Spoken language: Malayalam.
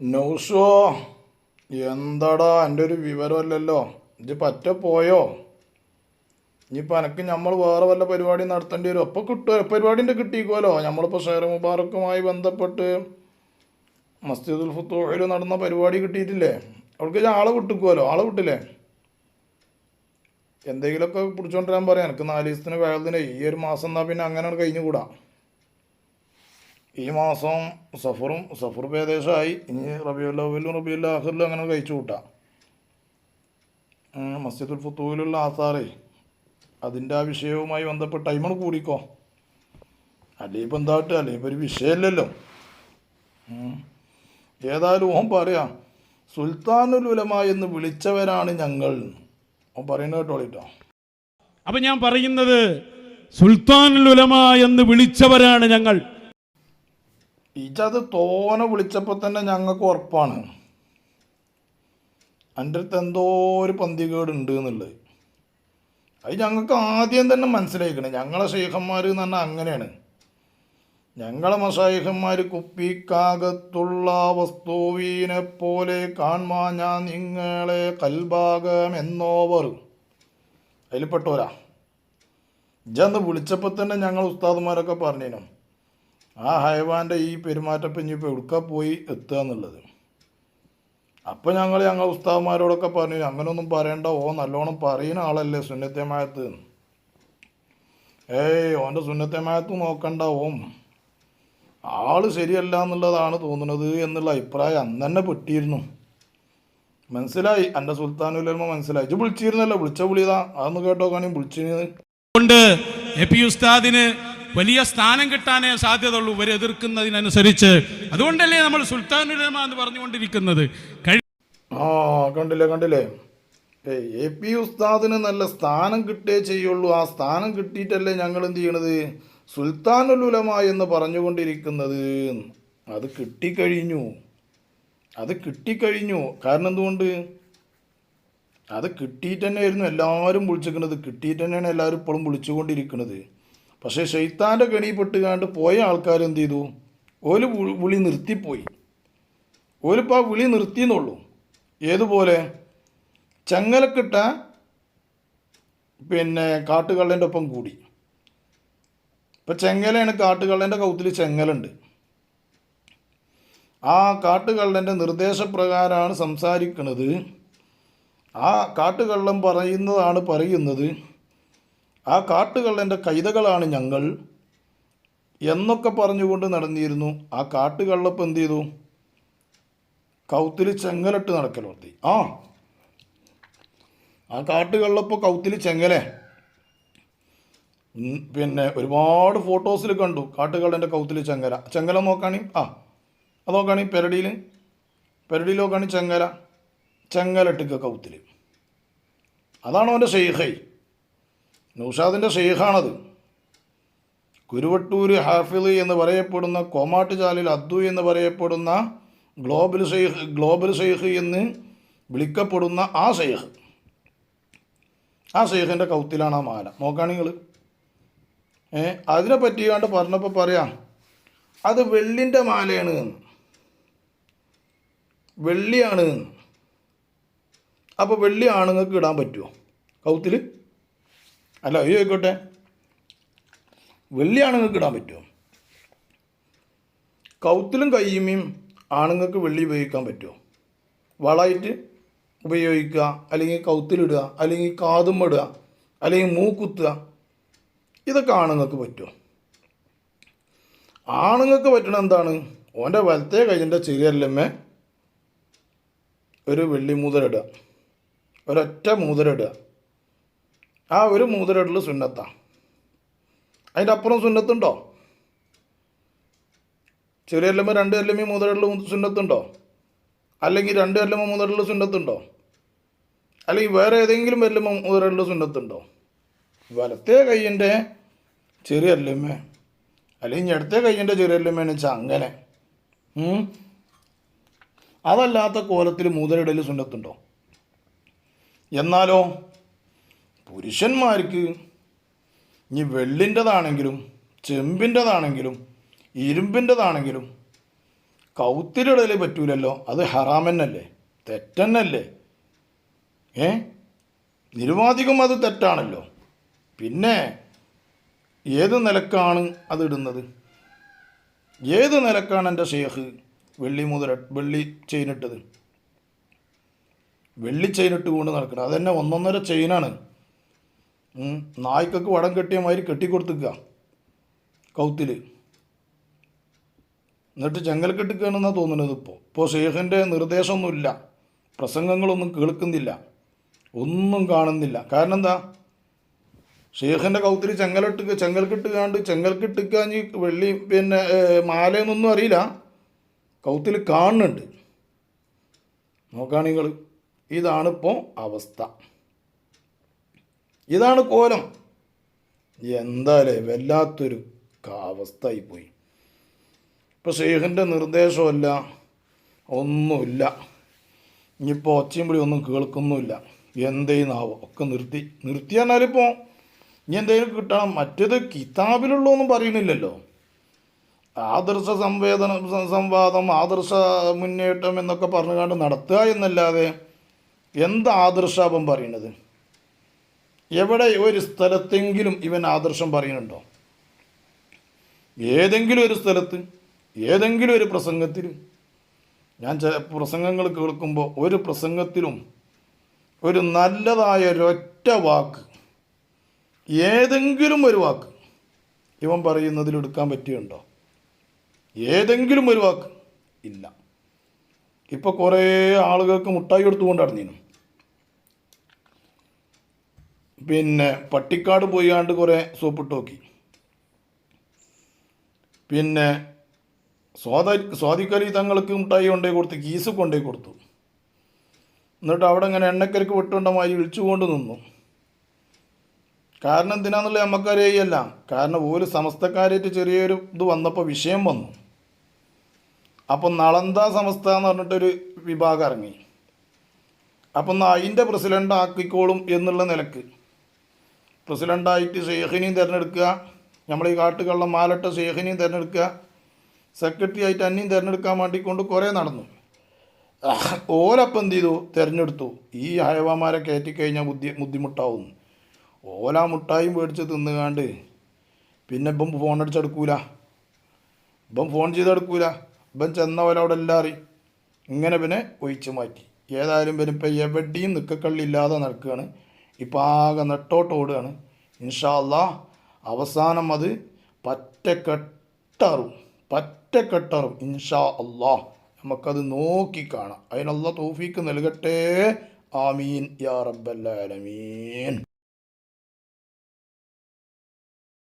നൗഷോ എന്താടാ എന്റെ ഒരു വിവരമല്ലല്ലോ? ഇത് പറ്റ പോയോ? ഇനിയിപ്പോൾ എനക്ക് നമ്മൾ വേറെ വല്ല പരിപാടി നടത്തേണ്ടി വരും. അപ്പോൾ കിട്ടുമോ പരിപാടിന്റെ കിട്ടിയിക്കുമല്ലോ നമ്മളിപ്പോൾ ഷെയർ മുബാറക്കുമായി ബന്ധപ്പെട്ട് മസ്ജിദുൽ ഫുത്തൂഹിൽ നടന്ന പരിപാടി കിട്ടിയിട്ടില്ലേ? അവൾക്ക് ആളെ വിട്ടിക്കുമല്ലോ ആളെ വിട്ടില്ലേ? എന്തെങ്കിലുമൊക്കെ പിടിച്ചോണ്ടിരാൻ പറയാം. എനിക്ക് നാല് ദിവസത്തിന് വേഗത്തിന് ഈ ഒരു മാസം എന്നാൽ പിന്നെ അങ്ങനെ കഴിഞ്ഞുകൂടാ. ഈ മാസം സഫറും സഫർ ഏകദേശമായി. ഇനി റബിയുല്ലാവിലും റബിയുല്ല ആഖിറിലും അങ്ങനെ കഴിച്ചു കൂട്ടാം. മസ്ജിദുൽ ഫുത്തൂഹിലുള്ള ആസാറേ അതിന്റെ ആ വിഷയവുമായി ബന്ധപ്പെട്ട് ടൈമണ് കൂടിക്കോ. അല്ലെങ്കിൽ എന്താട്ട് അല്ലേ ഇപ്പം ഒരു വിഷയമല്ലല്ലോ. ഏതായാലും ഓൻ പറയാം സുൽത്താനുൽ ഉലമ എന്ന് വിളിച്ചവരാണ് ഞങ്ങൾ ഓൻ പറയുന്നത് കേട്ടോളിട്ടോ അപ്പം ഞാൻ പറയുന്നത് സുൽത്താനുൽ ഉലമ എന്ന് വിളിച്ചവരാണ് ഞങ്ങൾ. ഇജത് തോനെ വിളിച്ചപ്പോൾ തന്നെ ഞങ്ങൾക്ക് ഉറപ്പാണ്. എന്റെ അടുത്ത് എന്തോ ഒരു പന്തികേട് ഉണ്ട് എന്നുള്ളത്. അത് ഞങ്ങൾക്ക് ആദ്യം തന്നെ മനസ്സിലാക്കണം ഞങ്ങളെ ശൈഖന്മാർ എന്ന് പറഞ്ഞാൽ അങ്ങനെയാണ്. ഞങ്ങളെ മസായിഹന്മാർ കുപ്പിക്കാകത്തുള്ള വസ്തുവിനെ പോലെ കാൺമാ ഞാൻ നിങ്ങളെ കൽഭാഗം എന്നോവർ അതിൽപ്പെട്ടോരാ ഇജന്ന് വിളിച്ചപ്പോൾ തന്നെ ഞങ്ങൾ ഉസ്താദുമാരൊക്കെ പറഞ്ഞിനും ആ ഹൈവാന്റെ ഈ പെരുമാറ്റപ്പം ഇനിയിപ്പോൾ എവിടുക്ക പോയി എത്തുക എന്നുള്ളത്? അപ്പം ഞങ്ങൾ ഞങ്ങൾ ഉസ്താവന്മാരോടൊക്കെ പറഞ്ഞു അങ്ങനൊന്നും പറയണ്ട ഓ നല്ലോണം പറയുന്ന ആളല്ലേ സുന്നത്തേമായത്ത് ഏയ് ഓന്റെ സുന്നത്തേമായത്ത് നോക്കണ്ട ഓം. ആൾ ശരിയല്ല എന്നുള്ളതാണ് തോന്നുന്നത് എന്നുള്ള അഭിപ്രായം അന്ന് തന്നെ പെട്ടിയിരുന്നു മനസ്സിലായി? എന്റെ സുൽത്താനുലമ മനസ്സിലായി. ഇത് വിളിച്ചിരുന്നല്ലോ വിളിച്ച വിളിയതാ അതൊന്ന് കേട്ടോ കാണി വിളിച്ചിരുന്നത് വലിയ സ്ഥാനം കിട്ടാനേ സാധ്യതയുള്ളൂ ഇവർ എതിർക്കുന്നതിനനുസരിച്ച്. അതുകൊണ്ടല്ലേ നമ്മൾ ഉലമ എന്ന് പറഞ്ഞുകൊണ്ടിരിക്കുന്നത്. ആ കണ്ടില്ലേ കണ്ടില്ലേ? എ പി ഉസ്താദിന് നല്ല സ്ഥാനം കിട്ടേ ചെയ്യുള്ളൂ. ആ സ്ഥാനം കിട്ടിയിട്ടല്ലേ ഞങ്ങൾ എന്ത് ചെയ്യണത്? സുൽത്താനുൽ ഉലമ എന്ന് പറഞ്ഞുകൊണ്ടിരിക്കുന്നത്. അത് കിട്ടിക്കഴിഞ്ഞു. അത് കിട്ടിക്കഴിഞ്ഞു. കാരണം എന്തുകൊണ്ട്? അത് കിട്ടിയിട്ട് തന്നെയായിരുന്നു എല്ലാവരും വിളിച്ചിരിക്കുന്നത്. കിട്ടിയിട്ട് തന്നെയാണ് എല്ലാവരും ഇപ്പോഴും വിളിച്ചുകൊണ്ടിരിക്കുന്നത്. പക്ഷേ ഷെയ്ത്താന്റെ കെണിപ്പെട്ടുകാണ്ട് പോയ ആൾക്കാർ എന്ത് ചെയ്തു? ഓൽ വിളി- നിർത്തിപ്പോയി. ഓലിപ്പോൾ ആ വിളി നിർത്തിയെന്നുള്ളൂ. ഏതുപോലെ? ചങ്ങലക്കിട്ട പിന്നെ കാട്ടുകള്ളന്റെ ഒപ്പം കൂടി. ഇപ്പം ചെങ്ങലയാണ് കാട്ടുകള്ളന്റെ കൗത്തിൽ ചെങ്ങലുണ്ട്. ആ കാട്ടുകള്ളന്റെ നിർദ്ദേശപ്രകാരമാണ് സംസാരിക്കുന്നത് ആ കാട്ടുകള്ളൻ പറയുന്നതാണ് പറയുന്നത്. ആ കാട്ടുകള്ളന്റെ കൈതകളാണ് ഞങ്ങൾ എന്നൊക്കെ പറഞ്ഞുകൊണ്ട് നടന്നിരുന്നു. ആ കാട്ടുകള്ളപ്പം എന്ത് ചെയ്തു? കൗത്തിൽ ചെങ്ങലിട്ട് നടക്കലോർത്തി ആ. ആ കാട്ടുകള്ളപ്പോൾ കൗത്തിൽ ചെങ്ങലെ. പിന്നെ ഒരുപാട് ഫോട്ടോസിൽ കണ്ടു. കാട്ടുകള്ളന്റെ കൗത്തിൽ ചെങ്ങല. ചെങ്ങല നോക്കാണി ആ. അത് നോക്കാണി പെരടിയിൽ പെരടിയിൽ നോക്കാണി ചെങ്ങല. ചെങ്ങലിട്ടിക്ക കൗത്തിൽ അതാണ് അവന്റെ ഷെയ്ഖൈ നൗഷാദിന്റെ ഷെയ്ഖാണത് കുരുവട്ടൂർ ഹാഫിൾ എന്ന് പറയപ്പെടുന്ന കോമാട്ടുചാലിൽ അദ്ദു എന്ന് പറയപ്പെടുന്ന ഗ്ലോബൽ ഷെയ്ഖ് ഗ്ലോബൽ ഷെയ്ഖ് എന്ന് വിളിക്കപ്പെടുന്ന ആ ഷെയ്ഖ് ആ ഷെയ്ഖിന്റെ കൗത്തിലാണ് ആ മാല. നോക്കാണ് നിങ്ങൾ ഏ അതിനെ പറ്റിയാണ്ട് പറഞ്ഞപ്പോൾ പറയാം. അത് വെള്ളിന്റെ മാലയാണ്. എന്ന്. വെള്ളിയാണ്. അപ്പോൾ വെള്ളി ആണുങ്ങൾക്ക് ഇടാൻ പറ്റുമോ കൗത്തിൽ അല്ല അയ്യോ ആയിക്കോട്ടെ. വെള്ളി ആണുങ്ങൾക്ക് ഇടാൻ പറ്റുമോ? കൗത്തിലും കയ്യുമ്മയും ആണുങ്ങൾക്ക് വെള്ളി ഉപയോഗിക്കാൻ പറ്റുമോ? വളമായിട്ട് ഉപയോഗിക്കുക അല്ലെങ്കിൽ കൗത്തിലിടുക അല്ലെങ്കിൽ കാതും ഇടുക അല്ലെങ്കിൽ മൂക്കുത്തുക ഇതൊക്കെ ആണുങ്ങൾക്ക് പറ്റുമോ? ആണുങ്ങൾക്ക് പറ്റണ എന്താണ്? ഓന്റെ വലത്തെ കൈന്റെ ചെറിയല്ലമ്മേ ഒരു വെള്ളി മൂതലിടുക ഒരൊറ്റ മൂതലിടുക ആ ഒരു മൂതലിടൽ സുന്നത്താണ് അതിന്റെ അപ്പുറം സുന്നത്തുണ്ടോ? ചെറിയ അല്ലമ്മ രണ്ട് അല്ലമ്മ മൂതലിടൽ സുന്നത്തുണ്ടോ? അല്ലെങ്കിൽ രണ്ട് അല്ലമ്മ മൂതലിടൽ സുന്നത്തുണ്ടോ? അല്ലെങ്കിൽ വേറെ ഏതെങ്കിലും അല്ലമ്മ മൂതലിടൽ സുന്നത്തുണ്ടോ? വലത്തെ കൈയിന്റെ ചെറിയ അല്ലമ്മ അല്ലെങ്കിൽ ഇടത്തെ കൈയിന്റെ ചെറിയ എല്ലമ്മയെന്ന് വെച്ചാൽ അങ്ങനെ. അതല്ലാത്ത കോലത്തിൽ മൂതലിടൽ സുന്നത്തുണ്ടോ? എന്നാലോ പുരുഷന്മാർക്ക് ഇനി വെള്ളിന്റെതാണെങ്കിലും ചെമ്പിന്റെതാണെങ്കിലും ഇരുമ്പിന്റെതാണെങ്കിലും കൗത്തിലിടൽ പറ്റൂലല്ലോ. അത് ഹറാമന്നല്ലേ? തെറ്റന്നല്ലേ? ഏ? നിരുവാധികം അത് തെറ്റാണല്ലോ. പിന്നെ ഏത് നിലക്കാണ് അത് ഇടുന്നത്? ഏത് നിലക്കാണ് എന്റെ ഷേഖ് വെള്ളി മുതല വെള്ളി ചെയിനിട്ടത് വെള്ളി ചെയിനിട്ട് കൊണ്ട് നടക്കണം അതെന്നെ ഒന്നൊന്നര ചെയിനാണ്. നായ്ക്കൊക്കെ വടം കെട്ടിയ മാതിരി കെട്ടിക്കൊടുത്തുക്ക കൗത്തിൽ എന്നിട്ട് ചെങ്കൽക്കെട്ടിക്കുകയാണെന്നാണ് തോന്നുന്നത് ഇപ്പോൾ ഇപ്പോൾ ഷെയ്ഖിന്റെ നിർദ്ദേശമൊന്നുമില്ല. പ്രസംഗങ്ങളൊന്നും കേൾക്കുന്നില്ല. ഒന്നും കാണുന്നില്ല. കാരണം എന്താ? ഷെയ്ഖിന്റെ കൗത്തിൽ ചെങ്കലിട്ട് ചെങ്കൽക്കിട്ടുകാണ്ട് ചെങ്കൽക്കിട്ടുകാഞ്ഞ് വെള്ളി പിന്നെ മാലയെന്നൊന്നും അറിയില്ല. കൗത്തിൽ കാണുന്നുണ്ട്. നോക്കുകയാണെങ്കിൽ ഇതാണിപ്പോൾ അവസ്ഥ. ഇതാണ് കോലം. എന്താലേ വല്ലാത്തൊരു അവസ്ഥയായിപ്പോയി ഇപ്പോൾ ഷെയ്ഖിന്റെ നിർദ്ദേശമല്ല ഒന്നുമില്ല. ഇനിയിപ്പോൾ ഒച്ചയും പിടി ഒന്നും കേൾക്കുന്നുമില്ല. എന്തെയ്യുന്നാവോ ഒക്കെ നിർത്തി. നിർത്തി പറഞ്ഞാലിപ്പോൾ ഇനി എന്തെങ്കിലും കിട്ടണം. മറ്റേത് കിതാബിലുള്ളതൊന്നും പറയുന്നില്ലല്ലോ. ആദർശ സംവേദന സംവാദം ആദർശ മുന്നേറ്റം എന്നൊക്കെ പറഞ്ഞുകൊണ്ട് നടത്തുക എന്നല്ലാതെ എന്ത് ആദർശാപം പറയുന്നത്? എവിടെ ഒരു സ്ഥലത്തെങ്കിലും ഇവൻ ആദർശം പറയുന്നുണ്ടോ? ഏതെങ്കിലും ഒരു സ്ഥലത്ത് ഏതെങ്കിലും ഒരു പ്രസംഗത്തിൽ. ഞാൻ ചില പ്രസംഗങ്ങൾ കേൾക്കുമ്പോൾ ഒരു പ്രസംഗത്തിലും ഒരു നല്ലതായ ഒരൊറ്റ വാക്ക് ഏതെങ്കിലും ഒരു വാക്ക് ഇവൻ പറയുന്നതിൽ എടുക്കാൻ പറ്റിയുണ്ടോ? ഏതെങ്കിലും ഒരു വാക്ക് ഇല്ല. ഇപ്പോൾ കുറേ ആളുകൾക്ക് മുട്ടായി കൊടുത്തുകൊണ്ട് നടന്നിരുന്നു. പിന്നെ പട്ടിക്കാട് പോയാണ്ട് കുറേ സോപ്പിട്ട് നോക്കി. പിന്നെ സ്വാത സ്വാതിക്കലി തങ്ങൾക്ക് മിഠായി കൊണ്ടേ കൊടുത്ത് കീസ് കൊണ്ടേ കൊടുത്തു. എന്നിട്ട് അവിടെ ഇങ്ങനെ എണ്ണക്കരക്ക് വിട്ടുകൊണ്ട മാതിരി വിളിച്ചുകൊണ്ട് നിന്നു. കാരണം എന്തിനാന്നുള്ള നമുക്കറിയല്ല കാരണം ഒരു സമസ്തക്കാരായിട്ട് ചെറിയൊരു ഇത് വന്നപ്പോൾ വിഷയം വന്നു. അപ്പം നളന്ത സമസ്ത എന്ന് പറഞ്ഞിട്ടൊരു വിഭാഗം ഇറങ്ങി. അപ്പം അതിന്റെ പ്രസിഡന്റ് ആക്കിക്കോളും എന്നുള്ള നിലയ്ക്ക്. പ്രസിഡന്റായിട്ട് ഷെയ്ഖിനെയും തിരഞ്ഞെടുക്കുക. നമ്മൾ ഈ കാട്ടുകള്ളം മാലട്ട ഷെയ്ഖിനെയും തിരഞ്ഞെടുക്കുക. സെക്രട്ടറി ആയിട്ട് അന്നെയും തിരഞ്ഞെടുക്കാൻ വേണ്ടി കൊണ്ട് കുറേ നടന്നു. ഓലപ്പം എന്ത് ചെയ്തു? തിരഞ്ഞെടുത്തു. ഈ ഹയവാമാരെ കയറ്റിക്കഴിഞ്ഞാൽ ബുദ്ധി ബുദ്ധിമുട്ടാവും. ഓല മുട്ടായും മേടിച്ച് തിന്നുകാണ്ട് പിന്നെ ഇപ്പം ഫോൺ അടിച്ചെടുക്കൂല. ഇപ്പം ഫോൺ ചെയ്തെടുക്കൂല. ഇപ്പം ചെന്ന പോലെ അവിടെ എല്ലാം ഇങ്ങനെ പിന്നെ ഒഴിച്ചു മാറ്റി. ഏതായാലും പിന്നെ ഇപ്പം എവിടെയും നിൽക്കക്കള്ളില്ലാതെ നടക്കുകയാണ്. ഇപ്പം ആകെ നെട്ടോട്ട് ഓടുകയാണ്. ഇൻഷാല്ല അവസാനം അത് പറ്റക്കെട്ടറും പറ്റക്കെട്ടറും ഇൻഷാ അല്ലാ നമുക്കത് നോക്കി കാണാം. അതിനുള്ള തോഫീക്ക് നൽകട്ടെ. ആമീൻ. യാ റബ്ബല്ലാലമീൻ